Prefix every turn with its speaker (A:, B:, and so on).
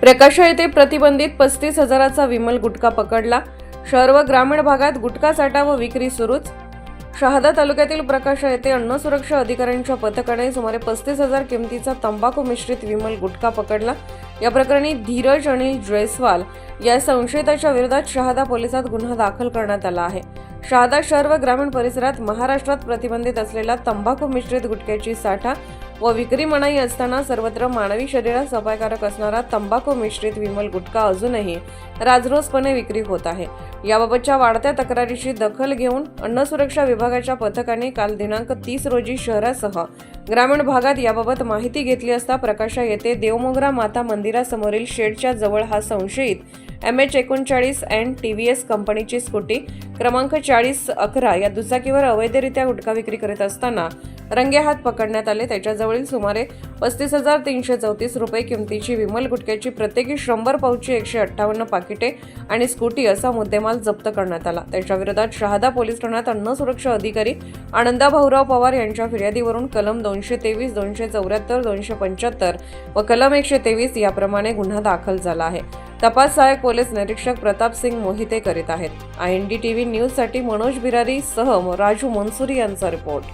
A: प्रकाशा येथे प्रतिबंधित पस्तीस हजाराचा विमल गुटखा पकडला. शहर व ग्रामीण भागात गुटखा साठा व विक्री सुरूच. शहादा तालुक्यातील प्रकाशा येथे अन्न सुरक्षा अधिकाऱ्यांच्या पथकाने सुमारे पस्तीस हजार किमतीचा तंबाखू मिश्रित विमल गुटखा पकडला. या प्रकरणी धीरज आणि जयस्वाल या संशयिताच्या विरोधात शहादा पोलिसात गुन्हा दाखल करण्यात आला आहे. शहादा शहर व ग्रामीण परिसरात महाराष्ट्रात प्रतिबंधित असलेला तंबाखू मिश्रित गुटख्याची साठा व विक्री मनाई असताना सर्वत्र मानवी शरीरास अपायकारक असणारा तंबाखू मिश्रित विमल गुटखा अजूनही राजरोसपणे विक्री होत आहे. याबाबतच्या वाढत्या तक्रारीची दखल घेऊन अन्न सुरक्षा विभागाच्या पथकाने काल दिनांक तीस रोजी शहरासह ग्रामीण भागात याबाबत माहिती घेतली असता प्रकाशा येथे देवमोगरा माता मंदिरासमोरील शेडच्या जवळ हा संशयित एम एच एकोणचाळीस अँड टी व्ही एस कंपनीची स्कूटी क्रमांक चाळीस अकरा या दुचाकीवर अवैधरित्या गुटखा विक्री करीत असताना रंगेहात पकडण्यात आले. त्याच्याजवळील सुमारे पस्तीस हजार तीनशे चौतीस रुपये किमतीची विमल गुटख्याची प्रत्येकी शंभर पाऊची एकशे अठ्ठावन्न पाकिटे आणि स्कूटी असा मुद्देमाल जप्त करण्यात आला. त्याच्याविरोधात शहादा पोलीस ठाण्यात अन्न सुरक्षा अधिकारी आनंदा भाऊराव पवार यांच्या फिर्यादीवरून कलम दोनशे तेवीस दोनशे चौऱ्याहत्तर दोनशे पंच्याहत्तर व कलम एकशे तेवीस याप्रमाणे गुन्हा दाखल झाला आहे. तपास सहाय्यक पोलीस निरीक्षक प्रताप सिंग मोहिते करीत आहेत. I N D T V न्यूजसाठी मनोज बिरारी सह राजू मनसुरी यांचा रिपोर्ट.